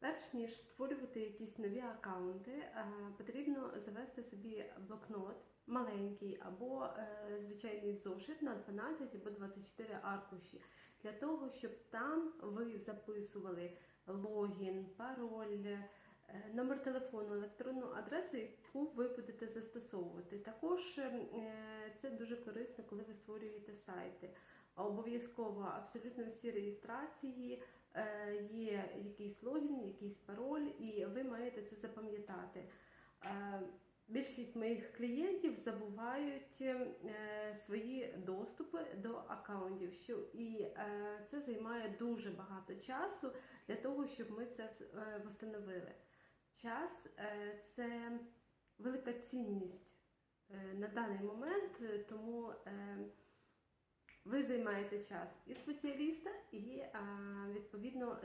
Перш ніж створювати якісь нові аккаунти, е, потрібно завести собі блокнот маленький або е, звичайний зошит на 12 або 24 аркуші, для того, щоб там ви записували логін, пароль, е, номер телефону, електронну адресу, яку ви будете застосовувати. Також це дуже корисно, коли ви створюєте сайти. Обов'язково абсолютно всі реєстрації є якийсь логін, якийсь пароль, і ви маєте це запам'ятати. Е, Більшість моїх клієнтів забувають е, свої доступи до аккаунтів, що і е, це займає дуже багато часу для того, щоб ми це встановили. Час це велика цінність на даний момент, тому ви займаєте час і спеціаліста, і відповідно